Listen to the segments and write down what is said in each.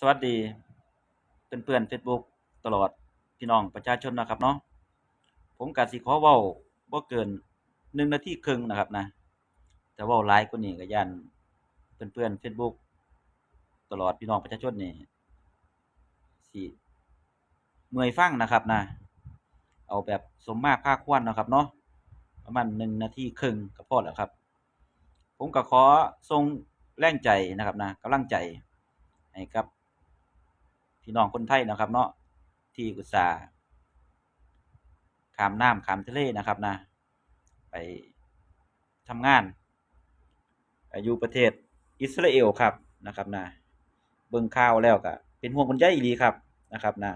สวัสดีเพื่อนๆ Facebook ตลอดพี่น้องประชาชนนะครับเนาะผมก็สิขอเว้าบ่เกิน1นาทีครึ่งนะครับนะ แต่ว้าหลายกว่านี้ก็ย้านเพื่อนๆ Facebook ตลอดพี่น้องประชาชนนี่สิเมื่อยฟังนะครับนะ เอาแบบสมมาตรภาคควรนะครับเนาะประมาณ1นาทีครึ่งก็พอแล้วครับ ผมก็ขอส่งแรงใจนะครับนะกำลังใจให้กับ พี่น้องคนไทยนะครับ เนาะที่อุตส่าห์ขามน้ำขามทะเลนะครับนะ ไปทำงานอยู่ประเทศอิสราเอลครับนะครับนะเบิ่งข่าวแล้วก็เป็นห่วงเป็นใยอีหลีครับนะครับนะ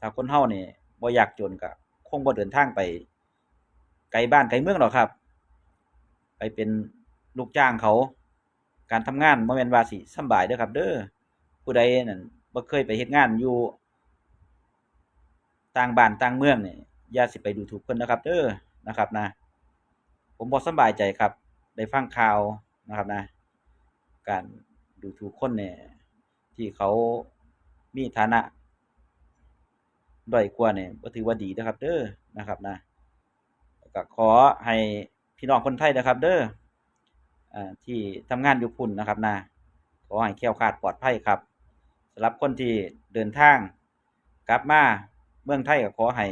ถ้าคนเฮาเนี่ยบ่อยากจนก็คงบ่เดินทางไปไกลบ้านไกลเมืองหรอกครับ ไปเป็นลูกจ้างเขา การทำงานบ่แม่นว่าสิสบายเด้อครับ เด้อผู้ใดนั่น บ่เคยไปเฮ็ดงานอยู่ ต่างบ้านต่างเมืองนี่อย่าสิไปดูถูกเพิ่นนะครับเด้อนะครับนะ ผมบ่สบายใจครับ ได้ฟังข่าวนะครับนะ การดูถูกคนเนี่ยที่เขามีฐานะด้อยกว่าเนี่ยบ่ถือว่าดีเด้อครับ เด้อนะครับนะก็ขอให้พี่น้องคนไทยนะครับ เด้ออ่าที่ทำงานอยู่พุ่นนะครับนะขอให้แคล้วคาดปลอดภัยครับ สำหรับคนที่เดินทางกลับมาเมืองไทยก็ขอให้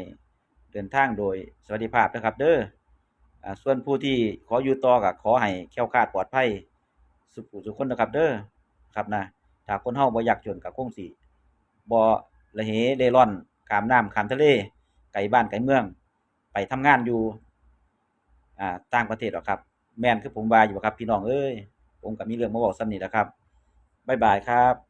เดินทางโดยสวัสดิภาพนะครับ เด้ออส่วนผู้ที่ขออยู่ต่อก็ขอให้แคล้วคลาดปลอดภัยสุขสุขคนนะครับเด้อครับนะถ้าคนเฮาบ่อยากจนก็คงสิบ่ละเหเร่ร่อนขามน้ำขามทะเลไกลบ้านไกลเมือง ไปทำงานอยู่อ่าต่างประเทศหรอกครับ แม่นคือผมว่าอยู่ครับพี่น้องเอ้ยผมก็มีเรื่องมาบอกซ้ำนี่แหละครับบ๊ายบายครับ